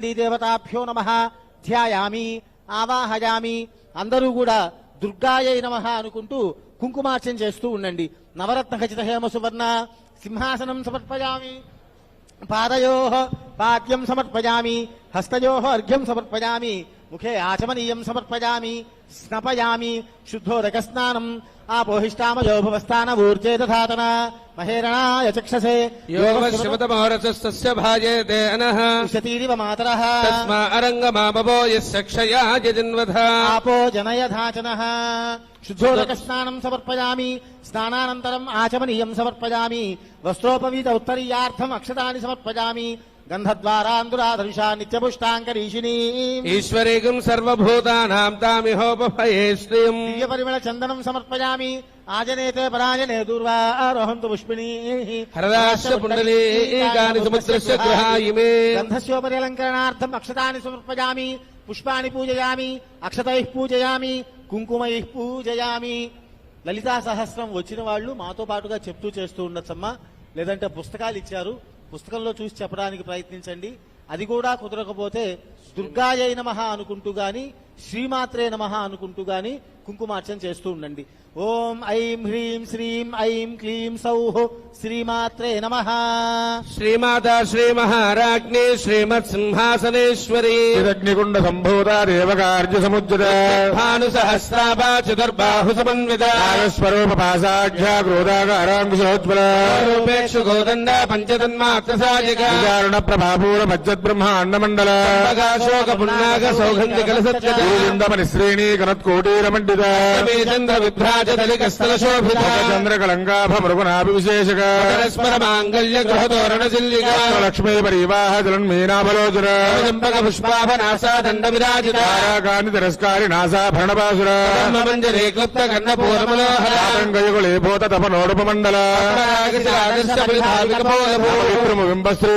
దేవతాభ్యో నమ. ధ్యాయామి ఆవాహయామి. అందరూ కూడా దుర్గాయై నమ అనుకుంటూ కుంకుమార్చన చేస్తూ ఉండండి. నవరత్న ఖచ్చిత హేమ సువర్ణ. సింహాసనం సమర్పయామి. పాదయో పాద్యం సమర్పయామి. హస్తయో అర్ఘ్యం సమర్పయామి. ముఖే ఆచమనీయం సమర్పయామి. స్నపయామి. శుద్ధోదక స్నానం ఆపోహిష్టామయోభవస్థాన ఊర్జే దాతన మహేరణాయ చక్షసే. యోగశ్రమతమహరసస్య భాజేతే అనః శతీరివ మాతరః తస్మా అరంగమాబవో యస్యక్షయా జజన్వధ. ఆపో జనయధాచనః శుద్ధోదక స్నానం సమర్పయామి. స్నానానంతరం ఆచమనీయం సమర్పయామి. వస్త్రోపవీత ఉత్తరీయార్థం అక్షతాని సమర్పయామి. గంధద్వారాందురాధనుషా నిత్యపుష్టాంకరీషిణీ ఈశ్వరేకం సర్వభూతానాం తామిహోపభయే శ్రియం దివ్యపరిమళ చందనం సమర్పయామి ఆజనేతే పరాజనే దూర్వారోహంతు పుష్పిణీ హరదాస్య పుండలీకాని సముద్రస్య గృహాయిమే గంధస్యోపరి అలంకరణార్థం అక్షతాని సమర్పయామి పుష్పాని పూజయామి అక్షతైః పూజయామి కుంకుమైః పూజయామి లలితా సహస్రం వచ్చిన వాళ్ళు మాతో పాటుగా చెప్తూ చేస్తూ ఉండొచ్చమ్మా. లేదంటే పుస్తకాలు ఇచ్చారు. పుస్తకంలో చూసి చెప్పడానికి ప్రయత్నించండి. అది కూడా కుదరకపోతే దుర్గాయ నమ అనుకుంటూ గాని శ్రీమాత్రే నమ అనుకుంటూ గాని కుంకుమార్చన చేస్తూ ఉండండి. ఓం ఐం హ్రీం శ్రీం ఐం క్లీం సౌహ శ్రీమాత్రే నమ. శ్రీమాత శ్రీ మహారాజ్ఞి శ్రీమత్ సింహాసనేశ్వరి అగ్నిగుండ సంభూత దేవకార్య సముద్ర భాను సహస్రాభ చతుర్బాహు సమన్విత. స్వరూప పాసాఢ్య క్రోధాకారాంకుశోజ్వల రూపేక్ష గోదండ పంచతన్మాత్ర సాజిక ప్రభాపూర మజ్జద్బ్రహ్మ అన్నమండల అశోక పున్నాగ సౌగంధి కలసత్యమని శ్రేణీ కనత్కోటీరమండిత చంద్ర విభ్రాజలిక స్థల శోభిత చంద్ర కళంగాభ మృగునాభి విశేషక పరస్పర మాంగళ్య గృహతోరణ సిల్లిక లక్ష్మీ పరీవాహ జలన్ మీనాభలోచుర చంపక పుష్పాభ నాసా దండ విరాజిత కాని తిరస్కారి నాసా మంజరే క్లుప్త కన్న భూత తప నోడుపమండల బింబశ్రీ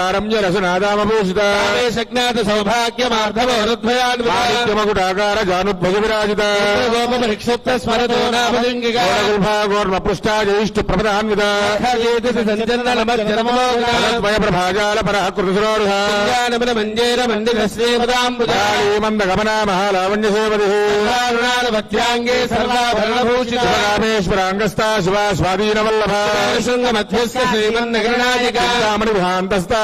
रत्नकाम्य रसनादामभूषिता सज्ञात सौभाग्यमार्थमरुद्वयान्मुकुटाकार जानुभजविराजिता गोपपरिक्षिप्त स्मरतो नामलिङ्गिकागुल्भा गोर्मपृष्टा ज्येष्ठ प्रपदान्विता शिवा स्वादीनवल्लभा शृङ्गमध्यस्य श्रीमन्नगरणायिका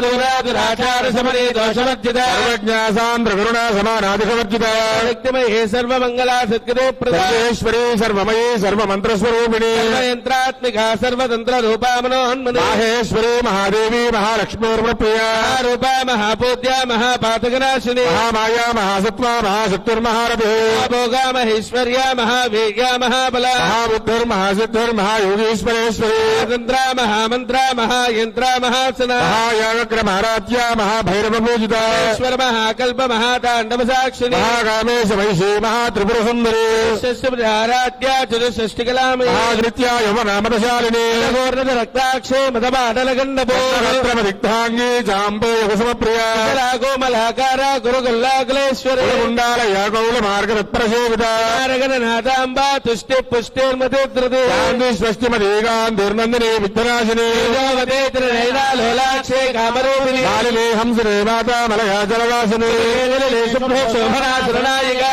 दूरादुराचारसमरे दोषवर्जित। सर्वज्ञासाम् प्रगुरुणा रूपा महापूज्या महापातकनाशिनी। महामाया महासत्त्वा महाशक्तिर्महारभिः महाभोगा महेश्वर्या महावीर्या महाबला। महाबुद्धिर्महासिद्धिर्महायोगीश्वरेश्वरी महामन्त्रा महायन्त्रा महासना। याग्र महाराज्या महाभैरवपूजिता। ईश्वर महाकल्प महातांडव साक्षिणी महाकामेश महात्रिपुर सुंदरी నిరత్య దుర్లభా దుర్గమా దుర్గా దుఃఖ హంత్రే సుఖప్రదా దురాచార శమనే దోషవర్జిత సర్వజ్ఞాసాంధ్ర కరుణా సమానాధికవర్జిత వ్యక్తిమయే సర్వమంగళా సత్కృతే ప్రదా సర్వేశ్వరీ సర్వమయీ సర్వమంత్రస్వరూపిణి యంత్రాత్మిక సర్వతంత్ర రూపా మనోన్మనే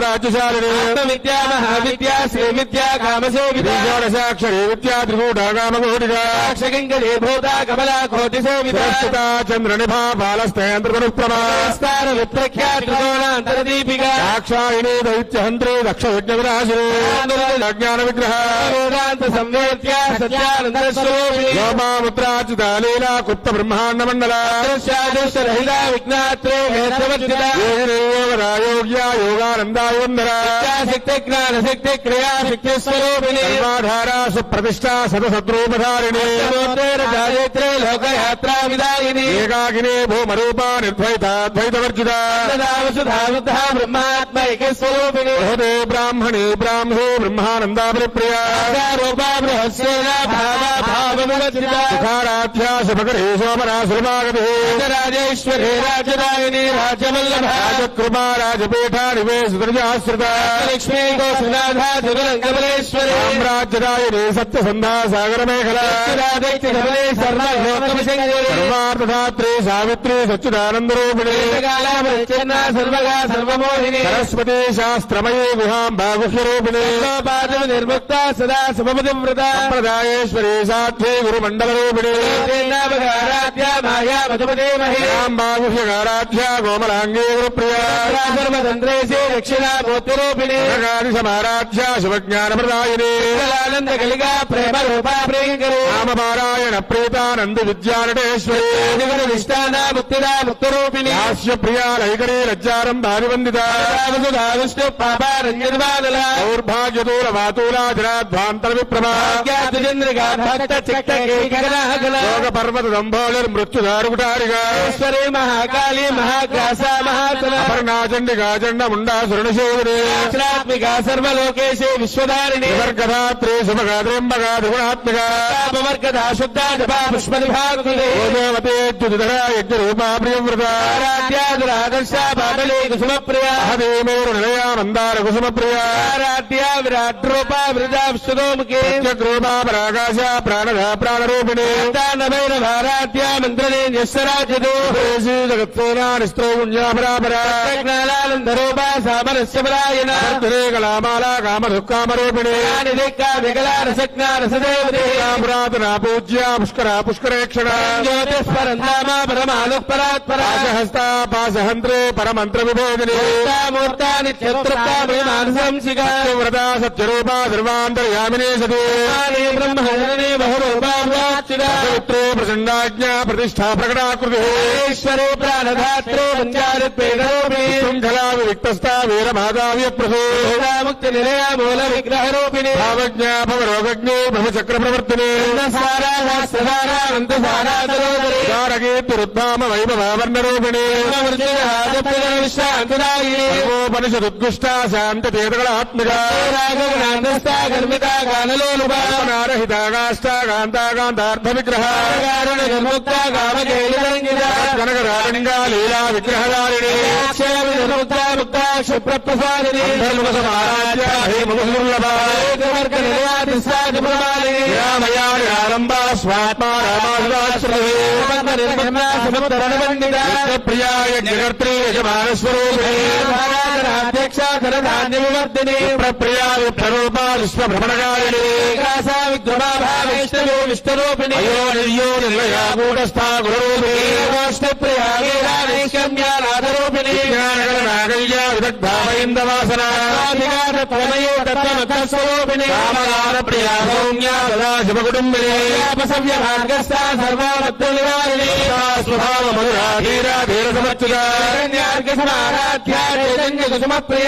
మహాసామ్రాజ్యశాలిని విద్యా మహావిద్యా శ్రీ విద్యా కామసేవిత సాక్షరి విద్యా త్రికూటాగామకోటిగా సాక్షకింకరే భూతా కమలా కోటి సేవిత చంద్ర నిభా బాలస్తేంద్రనుప్రమా స్థాన విప్రఖ్యాతృకోణాంతరదీపిక దాక్షాయిని దైత్యహంత్రే దక్ష యజ్ఞ వినాశిని అజ్ఞాన విగ్రహ వేదాంత సంవేద్య సత్యానంద స్వరూపిణి లోమాముద్రాచిత లీలా కుప్త బ్రహ్మాండ మండల రహిత విజ్ఞాత్రే వేదవర్జిత యోగరాయోగ్య యోగానందాయోందర శక్తి జ్ఞాన శక్తి క్రియా శక్తి స్వరూపిణి సర్వాధార సుప్రతిష్ట సదసద్రూపధారిణి చారిత్రే లోకయాత్రా విదాయిని ఏకాకినే భూమరూపా నిర్ద్వైతాద్వైతవర్జిత వసుధావృత स्वरूपिणी हृदय ब्राह्मणे ब्राह्मो ब्रह्मानंदा प्रियाध्यासुभकरे सोमरासुरमागमेश्वरे राजदायिनी राजवल्लभा। राजपीठा लक्ष्मी गोसुराधाजुगलङ्गमलेश्वरे साम्राज्यदायिनी सत्यसन्धा सागरमेखला। सर्वार्थधात्री सावित्री सच्चिदानन्दरूपिणी सर्वगा सर्वमोहिनी। శాస్త్రమయీ గుహాం నిర్ముక్త సదా శుభమతి వ్రత ప్రదాయేశ్వరి సాధ్యే గురుమండల రూపిణి ఆరాధ్య మాయా మధుమతే మహే. బాగుహ్యగారాధ్య కోమలాంగే గురుప్రియ. సర్వతంత్రేశే దక్షిణామూర్తి రూపిణి జగాది సమారాధ్య కలిగా ప్రేమ రూపా ప్రియంకరి. రామపారాయణ ప్రీతానంద విద్యానటేశ్వరి. నిష్టాన ముక్తిదా ముక్తరూపిణి. హాస్య ప్రియా లైకరీ లజ్జారం భావివందిత విష్ణు పాపారంజన్వానల దౌర్భాగ్యదూల వాతూలా జనాధ్వాంతర విప్రమా చంద్రిగా భక్త చిత్త కేకరాగల యోగ పర్వత దంభోళర్ మృత్యుదారుగుటారిగా ఈశ్వరి మహాకాళి మహాగ్రాస మహాతల అపర్ణాచండిగా చండ ముండా సురణశేవుని అక్షరాత్మిక సర్వలోకేశే విశ్వధారిణి. వివర్గధాత్రి శుభగాద్రింబగా త్రిగుణాత్మిక పాపవర్గద శుద్ధ జపా పుష్పనిభాగులే ఓజోవతేద్యుధర యజ్ఞ రూపా ప్రియవ్రత ఆరాధ్యాదురాదర్శ బాబలే కుసుమప్రియ మహదేమేరు నిలయా మందార కుసుమ ప్రియ ఆరాధ్య విరాట్ రూప వృధా విశ్వదోముఖే రూపా పరాకాశ ప్రాణధ ప్రాణరూపిణి. దానవైన భారాధ్య మంత్రనే నిస్సరాజదు దేశీ జగత్సేనా నిస్త్రౌణ్యాపరాపర జ్ఞానానంద రూప సామరస్య పరాయణ కళామాల కామ దుఃఖామరూపిణి దిక్క వికల రసజ్ఞ రసదేవదే పురాతన పూజ్య పుష్కర పుష్కరేక్షణ. జ్యోతిస్పరంధామ పరమాను పరాత్పర పాశహస్త పాశహంత్రే పరమంత్ర విభేదిని మూర్తాని మానసంశిక వ్రత సత్యరూపా సర్వాంతర్యామినే సతి బ్రహ్మణి బహురూపాచ్యుత పవిత్రే ప్రచండాజ్ఞ ప్రతిష్టా ప్రకటాకృతి ఈశ్వరే ప్రాణధాత్రే పంచారూపి శృంఖలా వివిక్తస్థ వీరమాదావ్య ప్రభు ముక్తి నిలయ మూల విగ్రహ రూపిణి భావజ్ఞా భవరోగజ్ఞే భవచక్ర ప్రవర్తనే సారానంత సారాతరోదరి తారకీర్తిరుద్ధామ వైభవావర్ణ రూపిణి విశ్రాంతిదాయిని సర్వోపనిషదుద్గుష్ట శాంత చేతగళాత్మిక గర్మిత గానలోలుప నారహితాగాష్ట కాంతాకాంతార్థ విగ్రహ ముక్త కామకేలిరంగిత కనక రాజంగా లీలా విగ్రహదారిణి రామయాని ఆరంభ స్వాత్మా రామాసురాశ్రమే ప్రియాయ జగత్రీ యజమానస్వరూపిణి అధ్యక్ష ధనధాన్య వివర్ధిని ప్రియాయ విప్రరూపా విశ్వభ్రమణకారిణి విష్ణు విష్ణురూపిణి. నిర్యో నిర్వయా కూటస్థా గురురూపిణి నాగయ్య రామగాన ప్రియా సౌమ్య సదా శివకుటుంబిని సవ్య మార్గస్థ సర్వభక్తులివారిణి స్వభావ మధురా ధీరా ధీర సమర్చుగా చైతన్య కుసుమ ప్రియ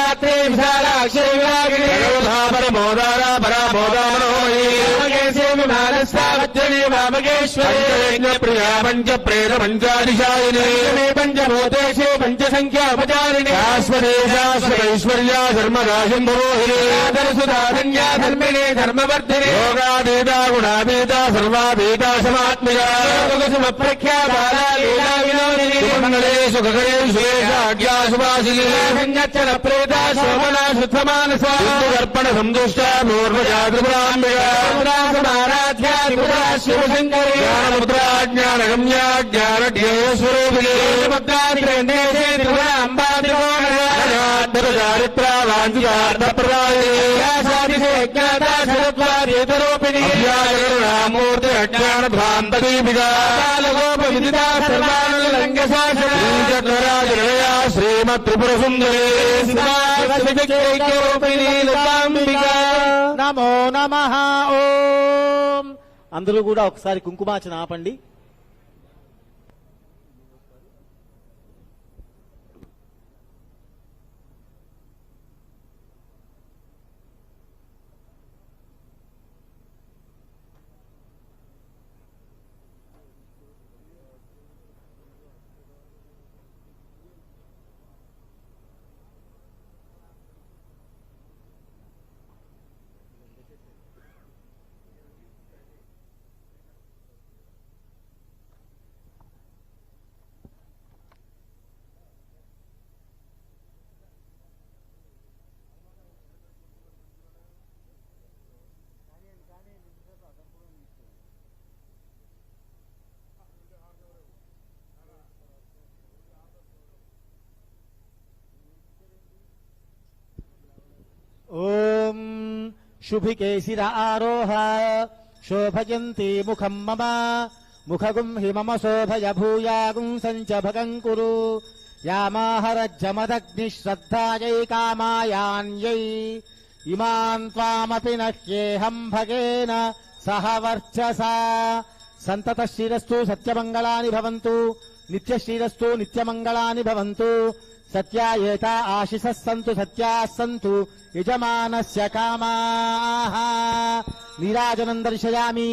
रात्रे विशालाक्षे विरागिणीधा परमोदारा परा मोदामनोमयी भारस्तावज्जने वामकेश्वरे। प्रिया पञ्च प्रेत पञ्चादिशायिने मे पञ्चभूतेषे पञ्चसङ्ख्यापचारिणे शाश्वतेशाश्वतैश्वर्या धर्मराजम् भवोहिरेदरसुधारण्या धर्मिणे धर्मवर्धिने। योगादेता गुणादेता सर्वादेता समात्मिका। सुमप्रख्या बाला लीला विनोदिनी। मङ्गले सुखकरे सुलेशाज्ञा प्रेत ప్రేత శోభన శుద్ధ మానస దర్పణ సందుష్ట పూర్వజాతృపురాంబిక సమారాధ్య శివశంకరి జ్ఞానముద్రా జ్ఞానగమ్య జ్ఞానధ్యేయ స్వరూపిణి చారిత్ర వాంఛితార్థ ప్రదాయిని రామూర్తి అజ్ఞాన భ్రాంత దీపిక చక్రరాజనయా శ్రీమత్ త్రిపుర సుందరి నమో నమ ఓం అందరూ కూడా ఒకసారి కుంకుమార్చన ఆపండి. शुभिके शिर आरोह। शोभयन्ती मुखम् मम। मुखगुम् हि मम शोभय भूयागुंसम् च भगम् कुरु। यामाहरज्जमदग्निः श्रद्धायै कामायान्यै। इमान् त्वामपि न ह्येऽहम् भगेन सह वर्चसा। सन्ततः सन्ततश्रीरस्तु सत्यमङ्गलानि भवन्तु। नित्यश्रीरस्तु नित्यमङ्गलानि भवन्तु। సత్యాయేత ఆశిష సంతు సత్యా సంతు యజమానస్య కామాः నీరాజనం దర్శయామి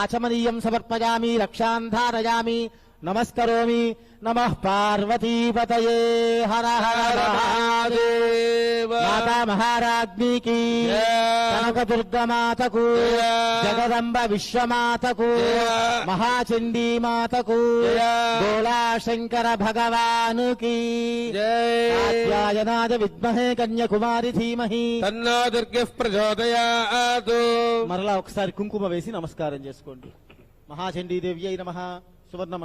ఆచమనీయం సమర్పయామి రక్షాంధారయామి నమస్కరోమి నమః పార్వతీపతయే హర హర మహారాజ్ఞీకి కనకదుర్గమాతకు జగదంబ విశ్వమాతకు మహాచండీ మాతకు గోళా శంకర భగవానుకి. కాత్యాయనాయ విద్మహే కన్యకుమారి ధీమహి. తన్నో దుర్గ ప్రచోదయాతు. మరలా ఒకసారి కుంకుమ వేసి నమస్కారం చేసుకోండి. మహాచండీ దేవి అయి నమ. సువర్ణ